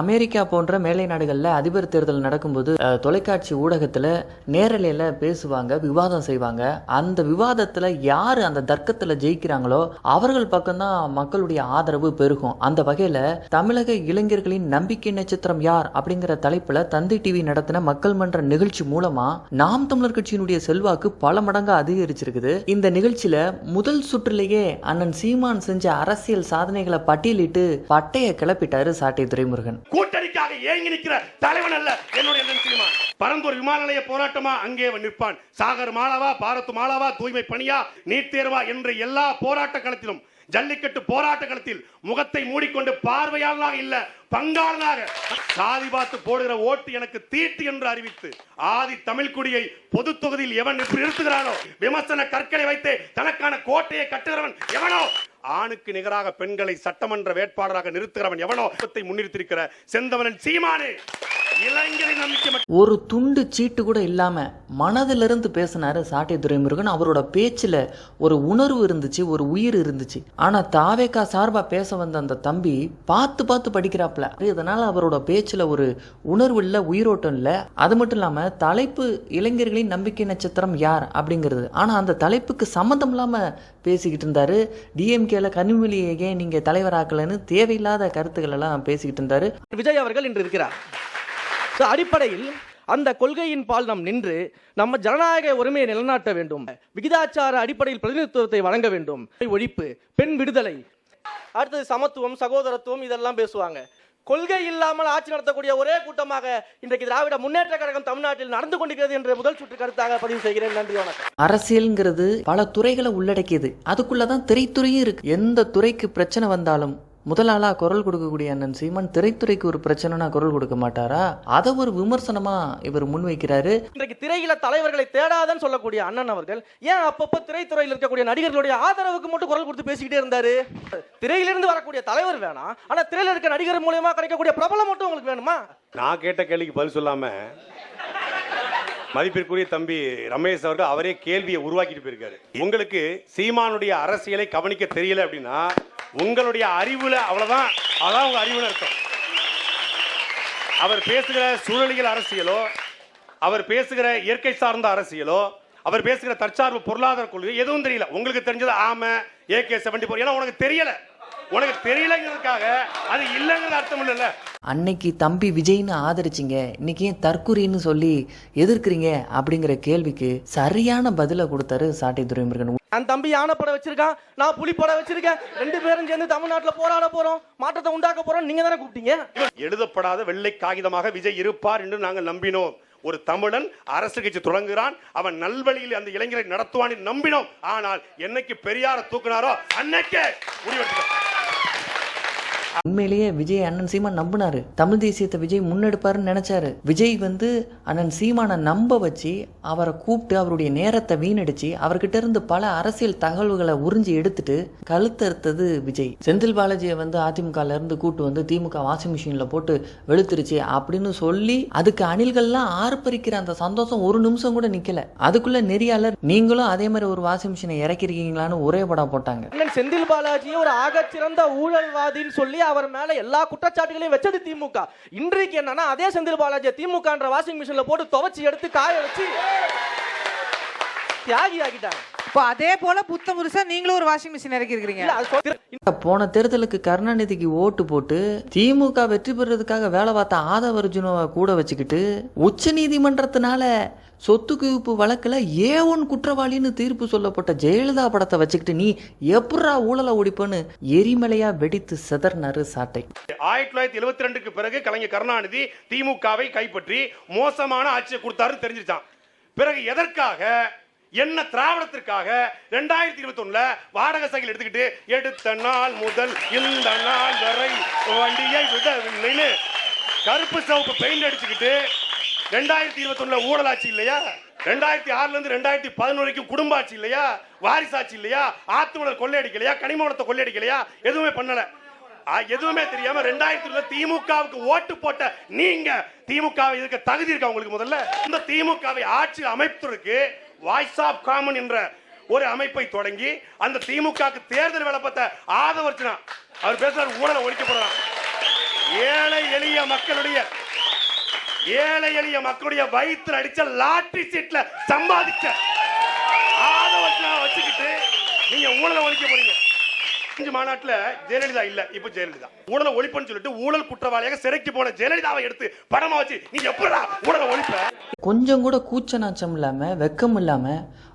America போன்ற மேலை நாடுகளில் அதிபர் தேர்தல் நடக்கும்போது தொலைக்காட்சி ஊடகத்தில் நேரலையில் பேசுவாங்க விவாதம் செய்வாங்க. அந்த விவாதத்தில் யார் அந்த தர்க்கத்தில் ஜெயிக்கிறாங்களோ அவர்கள் பக்கம்தான் மக்களுடைய ஆதரவு பெருகும். அந்த வகையில் தமிழக இளைஞர்களின் நம்பிக்கை நட்சத்திரம் யார் அப்படிங்கிற தலைப்பில் தந்தை டிவி நடத்தின மக்கள் மன்ற நிகழ்ச்சி மூலமாக நாம் தமிழர் கட்சியினுடைய செல்வாக்கு பல மடங்காக அதிகரிச்சிருக்குது. இந்த நிகழ்ச்சியில் முதல் சுற்றிலேயே அண்ணன் சீமான் செஞ்ச அரசியல் சாதனைகளை பட்டியலிட்டு பட்டையை கிளப்பிட்டாரு சாட்டை துரைமுருகன். கூட்டணிக்காக ஏங்கி நிற்கிற தலைவன் அல்ல என்னுடைய அண்ணன் பரந்தூர் விமான நிலைய போராட்டமா அங்கே நிற்பான். சாகர் மாலாவா பாரத் மாலாவா தூய்மை பணியா நீட் தேர்வா என்று எல்லா போராட்ட களத்திலும் ஜல்லிக்கட்டு போராட்ட களத்தில் முகத்தை மூடிக்கொண்டு பார்வையாளனாக இல்ல பங்காளனாக. சாதி பார்த்து போடுகிற ஓட்டு எனக்கு தீட்டு என்று அறிவித்து ஆதி தமிழ் குடியை பொது தொகுதியில் எவன் நிறுத்துகிறானோ விமர்சன கற்களை வைத்து தனக்கான கோட்டையை கட்டுகிறவன் எவனோ? ஆணுக்கு நிகராக பெண்களை சட்டமன்ற வேட்பாளராக நிறுத்துகிறவன் எவனோ முன்னிறுத்திருக்கிற செந்தவனன் சீமானே! ஒரு துண்டு சீட்டு கூட இல்லாம மனதிலிருந்து பேசினாரு சாட்டை துரைமுருகன். அவரோட பேச்சுல ஒரு உணர்வு இருந்துச்சு ஒரு உயிர் இருந்துச்சு. ஆனா தாவேக்கா சார்பா பேச வந்த அந்த தம்பி பார்த்து பார்த்து படிக்கிறாப்ல. இதனால அவரோட பேச்சுல ஒரு உணர்வு இல்ல உயிரோட்டம் இல்ல. அது மட்டும் இல்லாம தலைப்பு இளைஞர்களின் நம்பிக்கை நட்சத்திரம் யார் அப்படிங்கிறது. ஆனா அந்த தலைப்புக்கு சம்மந்தம் இல்லாம பேசிக்கிட்டு இருந்தாரு. டிஎம்கேல கனிமொழியை ஏன் நீங்க தலைவராக்கலன்னு தேவையில்லாத கருத்துக்கள் எல்லாம் பேசிக்கிட்டு இருந்தாரு. விஜய் அவர்கள் இன்று இருக்கிறார். ஸோ அடிப்படையில் அந்த கொள்கையின் பால் நாம் நின்று நம்ம ஜனநாயக உரிமையை நிலைநாட்ட வேண்டும். விகிதாச்சார அடிப்படையில் பிரதிநிதித்துவத்தை வழங்க வேண்டும். ஒழிப்பு பெண் விடுதலை. அடுத்தது சமத்துவம் சகோதரத்துவம் இதெல்லாம் பேசுவாங்க. கொள்கை இல்லாமல் ஆட்சி நடத்தக்கூடிய ஒரே கூட்டமாக இன்றைக்கு திராவிட முன்னேற்ற கழகம் தமிழ்நாட்டில் நடந்து கொண்டிருக்கிறது என்ற முதல் சுற்று கருத்தாக பதிவு செய்கிறேன். நன்றி வணக்கம். அரசியல்ங்கிறது பல துறைகளை உள்ளடக்கியது. அதுக்குள்ளதான் திரைத்துறையும் இருக்கு. எந்த துறைக்கு பிரச்சனை வந்தாலும் முதலாளா குரல் கொடுக்கக்கூடிய அண்ணன் சீமான் திரைத்துறைக்கு ஒரு பிரச்சனைனா குரல் கொடுக்க மாட்டாரா? அதை ஒரு விமர்சனமா இவர் முன்வைக்கிறாரு இன்றைக்கு திரையில தலைவர்களை தேடாதன்னு சொல்லக்கூடிய அண்ணன் அவர்கள் ஏன் அப்பப்போ திரைத்துறையில் இருக்கக்கூடிய நடிகர்களுடைய ஆதரவுக்கு மட்டும் குரல் கொடுத்து பேசிக்கிட்டே இருந்தாரு? திரையிலிருந்து வரக்கூடிய தலைவர் வேணாம் ஆனா திரையில இருக்க நடிகர் மூலியமா கிடைக்கக்கூடிய பிரபலம் மட்டும் உங்களுக்கு வேணுமா? நான் கேட்ட கேள்விக்கு பதில் சொல்லாம மதிப்பிற்குரிய தம்பி ரமேஷ் அவர்கள் அவரே கேள்வியை உருவாக்கிட்டு போயிருக்காரு. உங்களுக்கு சீமானுடைய அரசியலை கவனிக்க தெரியல அப்படின்னா உங்களுடைய அறிவுல அவ்வளவுதான். அதான் உங்க அறிவுல அர்த்தம். அவர் பேசுகிற சூழலியல் அரசியலோ அவர் பேசுகிற இயற்கை சார்ந்த அரசியலோ அவர் பேசுகிற தற்சார்பு பொருளாதார கொள்கை எதுவும் தெரியல. உங்களுக்கு தெரிஞ்சது ஆமை ஏகே செவன்டி ஃபோர். ஏன்னா உனக்கு தெரியல. உனக்கு தெரியலங்கிறதுக்காக அது இல்லைங்கிறது அர்த்தம் இல்லைல்ல. அன்னைக்கு தம்பி விஜய்னு ஆதரிச்சிங்க. இன்னைக்கு ஏன் தற்குறின்னு சொல்லி எதிர்க்கிறீங்க அப்படிங்கிற கேள்விக்கு சரியான பதிலை கொடுத்தாரு சாட்டை துரைமுருகன். என் தம்பி யானை படம் வச்சிருக்கான் நான் புலி படம் வச்சிருக்கேன். ரெண்டு பேரும் சேர்ந்து தமிழ்நாட்டுல போராட போறோம் மாற்றத்தை உண்டாக்க போறோம் நீங்க தானே கூப்பிட்டீங்க? எழுதப்படாத வெள்ளை காகிதமாக விஜய் இருப்பார் என்று நாங்கள் நம்பினோம். ஒரு தமிழன் அரசு கட்சி தொடங்குகிறான் அவன் நல்வழியில் அந்த இளைஞரை நடத்துவான் என்று நம்பினோம். ஆனால் என்னைக்கு பெரியார தூக்குனாரோ அன்னைக்கே முடிவெடுத்தோம் உண்மையிலேயே விஜய் அண்ணன் சீமான் நம்பினாரு. தமிழ் தேசியத்தை விஜய் முன்னெடுப்பாருன்னு நினைச்சாரு. விஜய் வந்து அண்ணன் சீமானை நம்ப வச்சு அவரை கூப்பிட்டு அவருடைய நேரத்தை வீணடிச்சு அவர்கிட்ட இருந்து பல அரசியல் தகவல்களை உறிஞ்சி எடுத்துட்டு கழுத்தறுத்தது விஜய். செந்தில் பாலாஜியை வந்து அதிமுகல இருந்து கூட்டு வந்து திமுக வாஷிங் மிஷின்ல போட்டு வெளுத்துருச்சு அப்படின்னு சொல்லி அதுக்கு அணில்கள்லாம் ஆர்ப்பரிக்கிற அந்த சந்தோஷம் ஒரு நிமிஷம் கூட நிக்கல. அதுக்குள்ள நெறியாளர் நீங்களும் அதே மாதிரி ஒரு வாஷிங் மிஷினை இறக்கிருக்கீங்களான்னு ஒரே படம் போட்டாங்க. செந்தில் பாலாஜியை ஒரு ஆகச்சிறந்த ஊழல்வாதின்னு சொல்லி அவர் மேல எல்லா குற்றச்சாட்டுகளையும் வச்சது திமுக. இன்றைக்கு என்னன்னா அதே செந்தில் பாலாஜி திமுகன்ற வாஷிங் மிஷின்ல போட்டு துவைச்சு எடுத்து காய வச்சு தியாகி ஆகிட்டாங்க இப்போ அதே போல புத்த புருஷா நீங்களும் ஒரு வாஷிங் மிஷின் இறக்கி இருக்கிறீங்க. இல்ல, அது சொ- போன தேர்தலுக்கு கருணாநிதிக்கு ஓட்டு போட்டு திமுக வெற்றி பெறதுக்காக வேலை பார்த்த ஆதவ அர்ஜுனவை கூட வச்சுக்கிட்டு உச்ச நீதிமன்றத்தினால சொத்து குவிப்பு வழக்குல ஏ ஒன் குற்றவாளின்னு தீர்ப்பு சொல்லப்பட்ட ஜெயலலிதா படத்தை வச்சுக்கிட்டு நீ எப்படா ஊழலை ஒடிப்பன்னு எரிமலையா வெடித்து செதறினாரு சாட்டை. ஆயிரத்தி தொள்ளாயிரத்தி எழுபத்தி ரெண்டுக்கு பிறகு கலைஞர் கருணாநிதி திமுகவை கைப்பற்றி மோசமான ஆட்சியை கொடுத்தாருன்னு தெரிஞ்சிருச்சான் பிறகு எதற்காக என்ன திராவிடத்திற்காக ரெண்டாயிரத்தி இருபத்தி ஒண்ணுல வாடகை சைக்கிள் எடுத்துக்கிட்டு எடுத்த நாள் முதல் இந்த நாள் வரை வண்டியை விடவில்லைன்னு கருப்பு சவுப்பு பெயிண்ட் அடிச்சுக்கிட்டு ரெண்டாயிரத்தி இருபத்தி ஒண்ணுல ஊழலாச்சு இல்லையா? ரெண்டாயிரத்தி ஆறுல இருந்து ரெண்டாயிரத்தி பதினொன்று வரைக்கும் குடும்ப ஆட்சி இல்லையா? வாரிசாட்சி இல்லையா? ஆத்துமலர் கொள்ளையடிக்கலையா? கனிமவளத்தை கொள்ளையடிக்கலையா? எதுவுமே பண்ணல. ஆ, எதுவுமே தெரியாம ரெண்டாயிரத்தி இருபதுல திமுகவுக்கு ஓட்டு போட்ட நீங்க திமுக இருக்க தகுதி இருக்கா உங்களுக்கு முதல்ல? இந்த திமுகவை ஆட்சி அமைப்பதற்கு வாய்ஸ் ஆஃப் காமன் என்ற ஒரு அமைப்பை தொடங்கி அந்த திமுகவுக்கு தேர்தல் விளப்பத்தை பார்த்த அவர் பேசுறாரு ஊழலை ஒழிக்க ஏழை எளிய மக்களுடைய ஏழை எளிய மக்களுடைய வயிற்றுல அடிச்ச லாட்டரி சீட்ல சம்பாதிச்ச ஆதவத்தை வச்சுக்கிட்டு நீங்க ஊழலை ஒழிக்க போறீங்க. அஞ்சு மாநாட்டுல ஜெயலலிதா இல்ல இப்ப ஜெயலலிதா. ஊழலை ஒழிப்புன்னு சொல்லிட்டு ஊழல் குற்றவாளியாக சிறைக்கு போன ஜெயலலிதாவை எடுத்து படமா வச்சு நீ எப்படா ஊழலை ஒழிப்ப? கொஞ்சம் கூட கூச்ச நாச்சம் இல்லாம வெக்கம் இல்லாம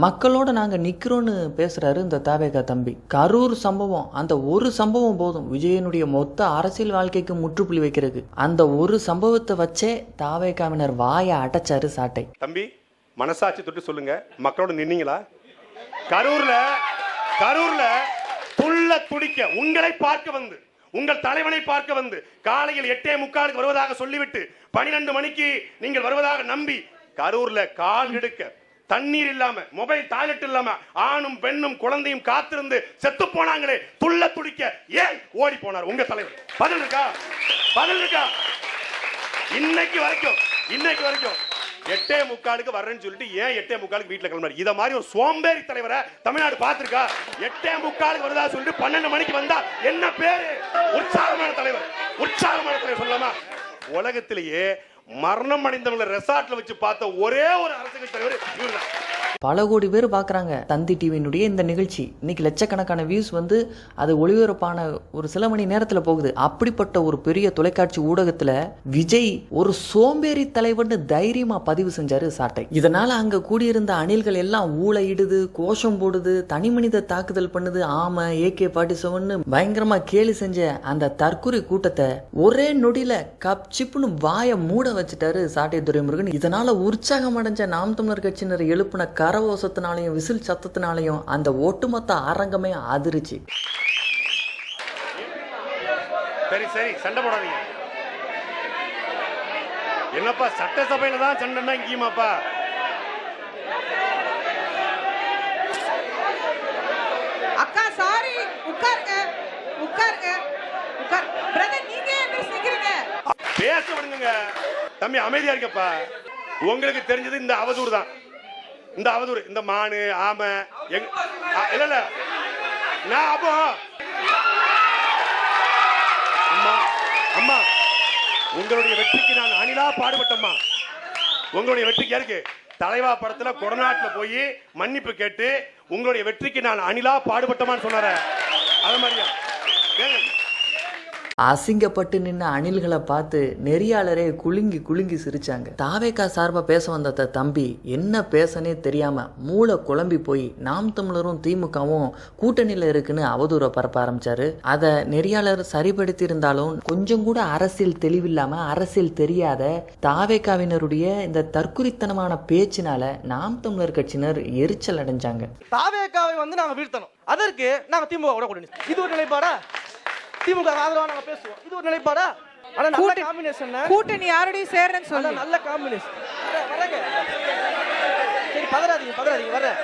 மக்களோட நாங்க நிக்கிறோன்னு பேசுறாரு இந்த தாவேகா தம்பி. கரூர் சம்பவம் அந்த ஒரு சம்பவம் போதும். விஜயனுடைய மொத்த அரசியல் வாழ்க்கைக்கு முற்றுப்புள்ளி வைக்கிறதுக்கு. அந்த ஒரு சம்பவத்தை வச்சே தாவேகாவினர் வாயை அடைச்சாரு சாட்டை. தம்பி மனசாட்சி தொட்டு சொல்லுங்க. மக்களோட நின்னீங்களா? கரூர்ல கரூர்ல உள்ள துடிக்க உங்களை பார்க்க வந்து உங்கள் தலைவனை பார்க்க வந்து காலையில் எட்டே முக்காலுக்கு வருவதாக சொல்லிவிட்டு பனிரெண்டு மணிக்கு நீங்கள் வருவதாக நம்பி கரூர்ல கால் எடுக்க தண்ணீர் இல்லாம மொபைல் டாய்லெட் இல்லாம ஆணும் பெண்ணும் குழந்தையும் காத்திருந்து செத்து போனாங்களே துள்ள துடிக்க ஏன் ஓடி போனார் உங்க தலைவர். பதில் இருக்கா? பதில் இருக்கா? இன்னைக்கு வரைக்கும் இன்னைக்கு வரைக்கும் எட்டே முக்காலுக்கு வர்றேன்னு சொல்லிட்டு ஏன் எட்டே முக்காலுக்கு வீட்டில் கிளம்புறாரு? இதை மாதிரி ஒரு சோம்பேறி தலைவரை தமிழ்நாடு பார்த்திருக்கா? எட்டே முக்காலுக்கு வருதா சொல்லிட்டு பன்னெண்டு மணிக்கு வந்தா என்ன பேரு? உற்சாகமான தலைவர். உற்சாகமான தலைவர் சொல்லலாமா? உலகத்திலேயே மரணம் அடைந்தவங்களை ரெசார்ட்ல வச்சு பார்த்த ஒரே ஒரு அரசியல் தலைவர் இவர்தான். பல கோடி பேர் பார்க்குறாங்க. தந்தி டிவியினுடைய இந்த நிகழ்ச்சி. இன்னைக்கு லட்சக்கணக்கான வியூஸ் வந்து அது ஒளிபரப்பான ஒரு சில மணி நேரத்தில் போகுது. அப்படிப்பட்ட ஒரு பெரிய தொலைக்காட்சி ஊடகத்தில் விஜய் ஒரு சோம்பேறி தலைவர்னு தைரியமாக பதிவு செஞ்சார் சாட்டை இதனால் அங்கே கூடியிருந்த அணில்கள் எல்லாம் ஊழையிடுது கோஷம் போடுது தனி மனித தாக்குதல் பண்ணுது. ஆமை ஏகே ஃபார்ட்டி செவன் பயங்கரமாக கேலி செஞ்ச அந்த தற்கொலை கூட்டத்தை ஒரே நொடியில கப் சிப்புன்னு வாயை மூட வச்சுட்டாரு சாட்டை துரைமுருகன். இதனால உற்சாகம் அடைஞ்ச நாம் தமிழர் கட்சியினர் எழுப்பின கரவோசத்தினாலையும் விசில் சத்தத்தினாலையும் அந்த ஒட்டுமொத்த அரங்கமே அதிருச்சு சரி சரி சண்டை போடாதீங்க. என்னப்பா சட்டசபையில தான் சண்டைன்னா இங்கேயுமாப்பா? அக்கா சாரி உட்காருங்க உட்காருங்க உட்கார். பிரதர் நீங்க நிக்கிறீங்க பேச விடுங்க தம்பி அமைதியா இருக்கப்பா. உங்களுக்கு தெரிஞ்சது இந்த அவதூறு தான். இந்த அவதூறு இந்த மானு ஆமை ஆ, இல்ல இல்ல. நான் அப்போ அம்மா அம்மா உங்களுடைய வெற்றிக்கு நான் அணிலா பாடுபட்டம்மா. உங்களுடைய வெற்றிக்கு யாருக்கு? தலைவா படத்துல கொடநாட்டுல போய் மன்னிப்பு கேட்டு உங்களுடைய வெற்றிக்கு நான் அணிலா பாடுபட்டமான்னு சொன்னார. அது மாதிரியா? ஏங்க அசிங்கப்பட்டு நின்ன அணில்களை பார்த்து நெறியாளரே குலுங்கி குலுங்கி சிரிச்சாங்க. தாவேக்கா சார்பா பேச வந்த தம்பி என்ன பேசனே தெரியாம மூளை குழம்பி போய் நாம் தமிழரும் திமுகவும் கூட்டணியில இருக்குன்னு அவதூற பரப்ப ஆரம்பிச்சாரு. அதை நெறியாளர் சரிபடுத்தி இருந்தாலும் கொஞ்சம் கூட அரசியல் தெளிவில்லாம அரசியல் தெரியாத தாவேக்காவினருடைய இந்த தற்குறித்தனமான பேச்சினால நாம் தமிழர் கட்சியினர் எரிச்சல் அடைஞ்சாங்க. தாவேக்காவை வந்து நாங்க வீழ்த்தணும். அதற்கு நாங்க திமுக இது ஒரு நிலைப்பாடா? திமுக ஆதரவா நாங்க பேசுவோம். இது ஒரு நிலைப்பாடா? ஆனா நல்ல காம்பினேஷன் கூட்டணி யாரோடய சேர்றேன்னு சொல்லு. நல்ல காம்பினேஷன் வரங்க. சரி பதறாதீங்க பதறாதீங்க வர்றேன்.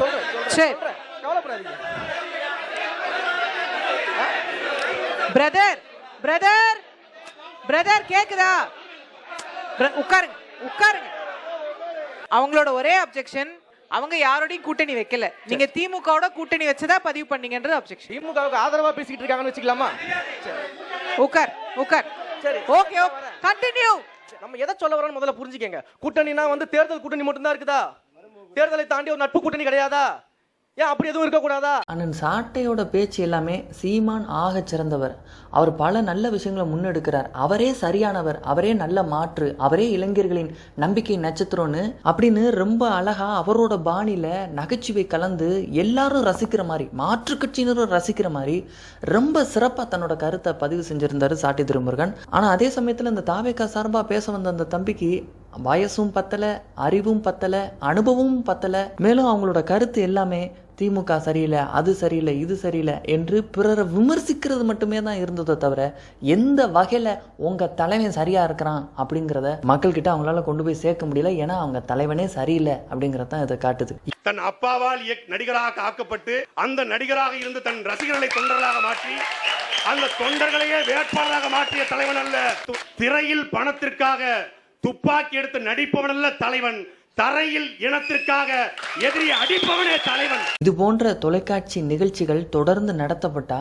சொல்றேன் சரி. கவலைப்படாதீங்க. பிரதர் பிரதர் பிரதர் கேக்குதா? உட்காருங்க உட்காருங்க. அவங்களோட ஒரே அப்ஜெக்ஷன் அவங்க யாரோடையும் கூட்டணி வைக்கல. நீங்க திமுகவோட கூட்டணி வச்சதா பதிவு பண்ணீங்கன்றது அப்ஜெக்ஷன் திமுகவுக்கு ஆதரவா பேசிக்கிட்டு இருக்காங்கன்னு வச்சுக்கலாமா? உட்கார் உட்கார் சரி. ஓகே ஓகே கண்டினியூ நம்ம எதை சொல்ல வரோம்னு முதல்ல புரிஞ்சுக்கங்க. கூட்டணினா வந்து தேர்தல் கூட்டணி மட்டும்தான் இருக்குதா? தேர்தலை தாண்டி ஒரு நட்பு கூட்டணி கிடையாதா? ஏன் அப்படி எதுவும் இருக்கக்கூடாதா? அண்ணன் சாட்டையோட பேச்சு எல்லாமே சீமான் ஆக சிறந்தவர். அவர் பல நல்ல விஷயங்களை முன்னெடுக்கிறார். அவரே சரியானவர் அவரே நல்ல மாற்று அவரே இளைஞர்களின் நம்பிக்கை நட்சத்திரம்னு அப்படின்னு ரொம்ப அழகா அவரோட பாணியில நகைச்சுவை கலந்து எல்லாரும் ரசிக்கிற மாதிரி மாற்று கட்சியினரும் ரசிக்கிற மாதிரி ரொம்ப சிறப்பா தன்னோட கருத்தை பதிவு செஞ்சிருந்தாரு சாட்டி திருமுருகன். ஆனா அதே சமயத்துல இந்த தாவேக்கா சார்பா பேச வந்த அந்த தம்பிக்கு வயசும் பத்தல அறிவும் பத்தலை அனுபவமும் பத்தலை. மேலும் அவங்களோட கருத்து எல்லாமே திமுக சரியில்லை அது சரியில்லை இது சரியில்லை என்று பிறரை விமர்சிக்கிறது மட்டுமே தான் இருந்ததோ தவிர எந்த வகையில் உங்கள் தலைவன் சரியாக இருக்கிறான் அப்படிங்கிறத மக்கள்கிட்ட அவங்களால கொண்டு போய் சேர்க்க முடியல. ஏன்னா அவங்க தலைவனே சரியில்லை அப்படிங்கிறது தான் இதை காட்டுது. தன் அப்பாவால் இயக்- நடிகராக ஆக்கப்பட்டு அந்த நடிகராக இருந்து தன் ரசிகர்களை தொண்டர்களாக மாற்றி அந்த தொண்டர்களையே வேட்பாளராக மாற்றிய தலைவன் அல்ல. திரையில் பணத்திற்காக துப்பாக்கி எடுத்து நடிப்பவன் அல்ல தலைவன். தரையில் இனத்திற்காக எதிரி அடிப்பவனே தலைவன். இது போன்ற தொலைக்காட்சி நிகழ்ச்சிகள் தொடர்ந்து நடத்தப்பட்டா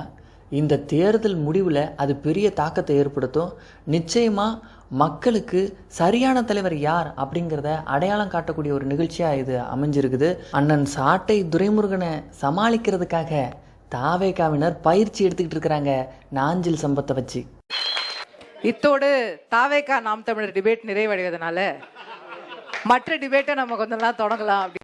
இந்த தேர்தல் முடிவில் அது பெரிய தாக்கத்தை ஏற்படுத்தும். நிச்சயமாக மக்களுக்கு சரியான தலைவர் யார் அப்படிங்கிறத அடையாளம் காட்டக்கூடிய ஒரு நிகழ்ச்சியாக இது அமைஞ்சிருக்குது. அண்ணன் சாட்டை துரைமுருகனை சமாளிக்கிறதுக்காக தாவேகாவினர் பயிற்சி எடுத்துக்கிட்டு இருக்கிறாங்க. நாஞ்சில் சம்பத்தை வச்சு. இத்தோடு தாவேக்கா நாம் தமிழர் டிபேட் நிறைவடைவதனால மற்ற டிபேட்டை நம்ம கொஞ்சம் தொடங்கலாம் அப்படி